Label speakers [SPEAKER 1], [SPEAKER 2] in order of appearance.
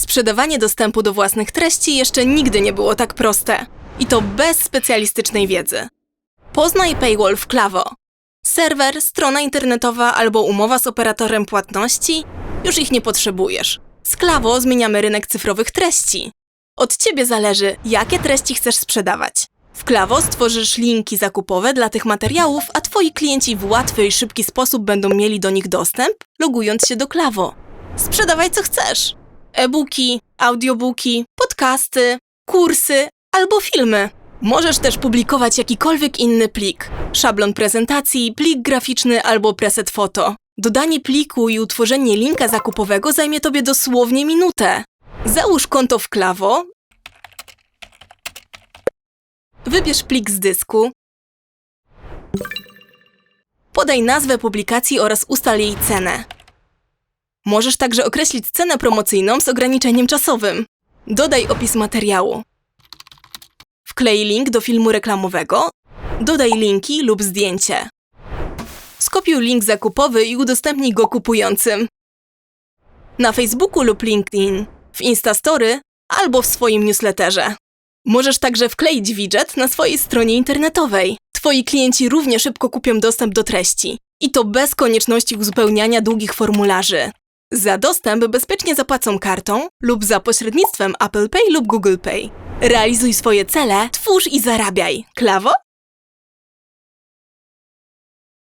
[SPEAKER 1] Sprzedawanie dostępu do własnych treści jeszcze nigdy nie było tak proste. I to bez specjalistycznej wiedzy. Poznaj Paywall w Klawo. Serwer, strona internetowa albo umowa z operatorem płatności? Już ich nie potrzebujesz. Z Klawo zmieniamy rynek cyfrowych treści. Od ciebie zależy, jakie treści chcesz sprzedawać. W Klawo stworzysz linki zakupowe dla tych materiałów, a twoi klienci w łatwy i szybki sposób będą mieli do nich dostęp, logując się do Klawo. Sprzedawaj co chcesz. E-booki, audiobooki, podcasty, kursy albo filmy. Możesz też publikować jakikolwiek inny plik. Szablon prezentacji, plik graficzny albo preset foto. Dodanie pliku i utworzenie linka zakupowego zajmie tobie dosłownie minutę. Załóż konto w Klawo. Wybierz plik z dysku. Podaj nazwę publikacji oraz ustal jej cenę. Możesz także określić cenę promocyjną z ograniczeniem czasowym. Dodaj opis materiału. Wklej link do filmu reklamowego. Dodaj linki lub zdjęcie. Skopiuj link zakupowy i udostępnij go kupującym. Na Facebooku lub LinkedIn, w Instastory albo w swoim newsletterze. Możesz także wkleić widget na swojej stronie internetowej. Twoi klienci równie szybko kupią dostęp do treści. I to bez konieczności uzupełniania długich formularzy. Za dostęp bezpiecznie zapłacą kartą lub za pośrednictwem Apple Pay lub Google Pay. Realizuj swoje cele, twórz i zarabiaj. Klawo?